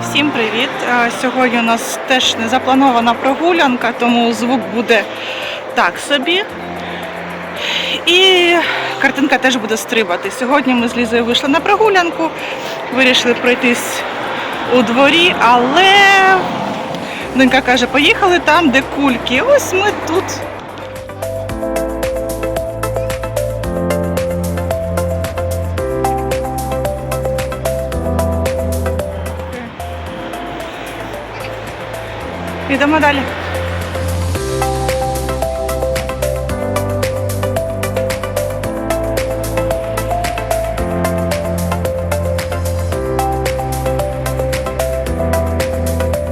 Всім привіт! Е, Сьогодні у нас теж не запланована прогулянка, тому звук буде так собі. І картинка теж буде стрибати. Сьогодні ми з Лізою вийшли на прогулянку, вирішили пройтись у дворі, але донька каже, поїхали там, де кульки. Ось ми тут. Йдемо далі.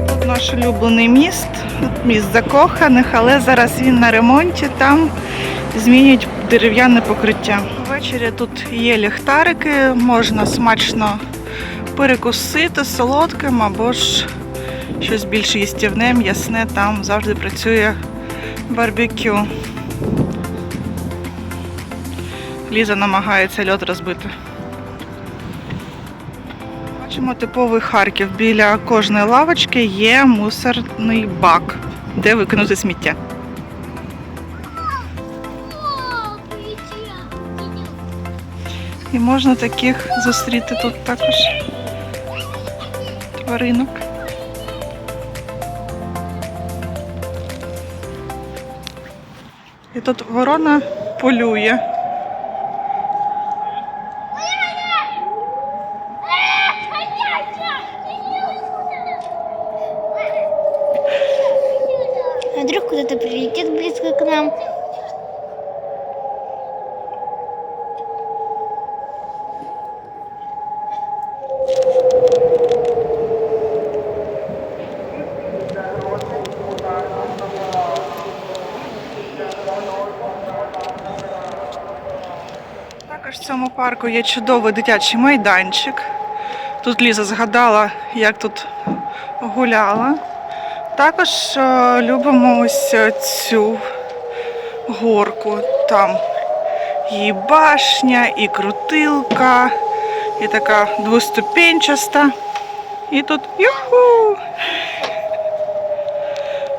Тут наш улюблений міст, міст закоханих, але зараз він на ремонті, там змінюють дерев'яне покриття. Ввечері тут є ліхтарики, можна смачно перекусити солодким або ж щось більш їстівне, м'ясне, там завжди працює барбекю. Ліза намагається льод розбити. Бачимо типовий Харків. Біля кожної лавочки є мусорний бак, де викинути сміття. І можна таких зустріти тут також тваринок. І тут ворона полює. Вдруг куда-то прилетит близко к нам? Також в цьому парку є чудовий дитячий майданчик. Тут Ліза згадала, як тут гуляла. Також е, любимо ось цю горку. Там і башня, і крутилка, і така двоступенчаста. І тут юху!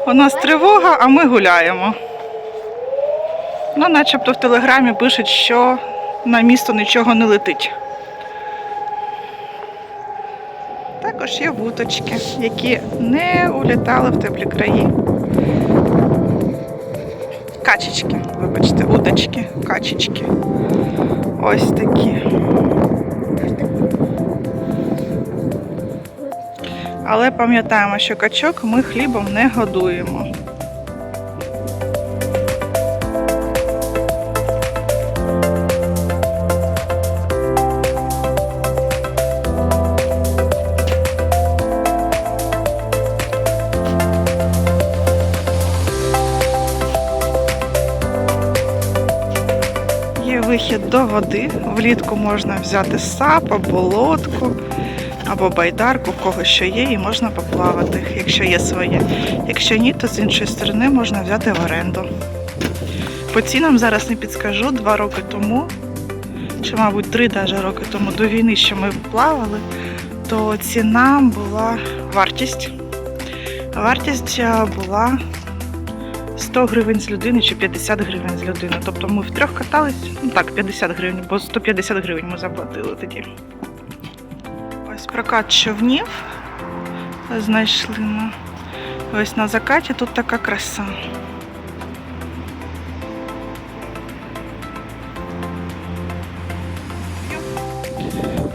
У нас тривога, а ми гуляємо. Ну, начебто в телеграмі пишуть, що на місто нічого не летить. Також є вуточки, які не улітали в теплі краї. Качечки, вибачте, удочки, качечки. Ось такі. Але пам'ятаємо, що качок ми хлібом не годуємо. Вихід до води. Влітку можна взяти сап або лодку, або байдарку, в кого що є, і можна поплавати, якщо є своє. Якщо ні, то з іншої сторони можна взяти в оренду. По цінам зараз не підскажу. Два роки тому, чи, мабуть, три даже роки тому до війни, що ми плавали, то ціна була вартість. Вартість була 100 гривень з людини чи 50 гривень з людини. Тобто ми втрьох катались, ну так, 50 гривень, бо 150 гривень ми заплатили тоді. Ось прокат човнів знайшли ми. Ось на закаті тут така краса.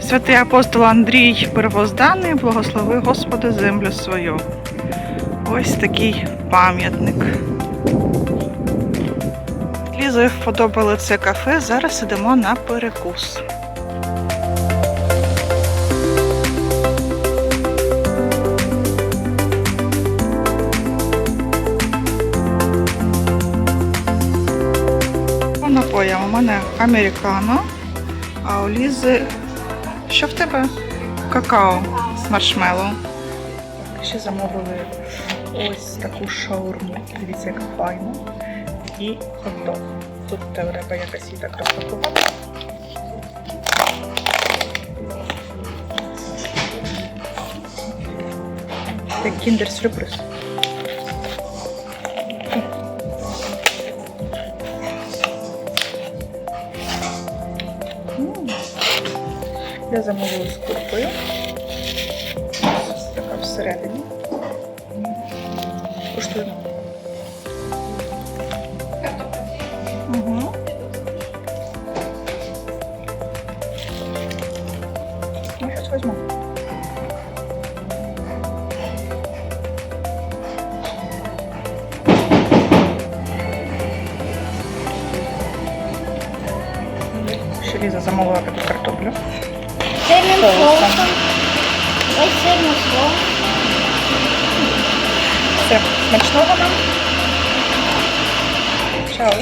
Святий апостол Андрій Первозданий, благослови Господи землю свою. Ось такий пам'ятник. Лізою вподобали це кафе. Зараз ідемо на перекус. По напоям у мене американо, а у Лізи. Що в тебе? Какао з маршмеллоу. Ще замовили ось таку шаурму. Дивіться, як файна. І хот-дог. Тут треба якась її так розпакувати. Це кіндер-сюрприз. Я замовила з куркою. Ось така всередині. Ще Ліза замовила таку картоплю. Сирним Соусом. соусом. Ось сирний соус. Все, смачного нам. Чао.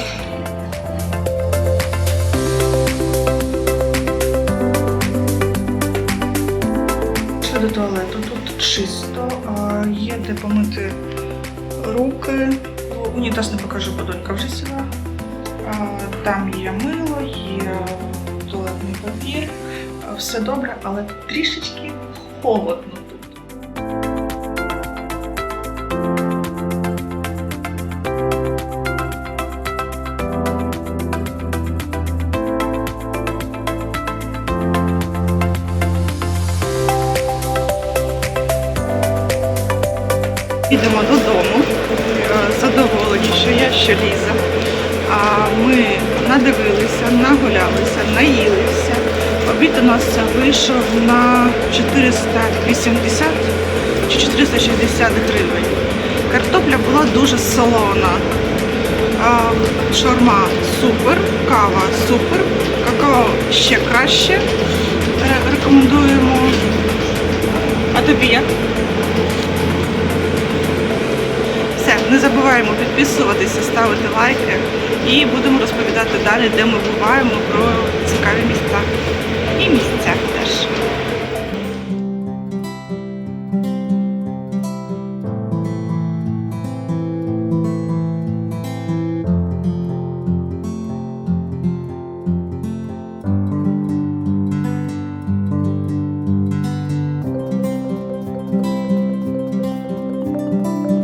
До туалету. Тут чисто, а є де помити руки. Унітаз не покажу, бо донька вже сіла. Там є мило, є туалетний папір. Все добре, але трішечки холодно тут. Їдемо додому. Е, Задоволені, що я, що Ліза. А ми надивилися, нагулялися, наїлися. Обід у нас вийшов на 480 чи 460 гривень. Картопля була дуже солона. Шаурма супер, кава супер, какао ще краще. Рекомендуємо. А тобі як? Не забуваємо підписуватися, ставити лайки і будемо розповідати далі, де ми буваємо про цікаві місця. І місця теж.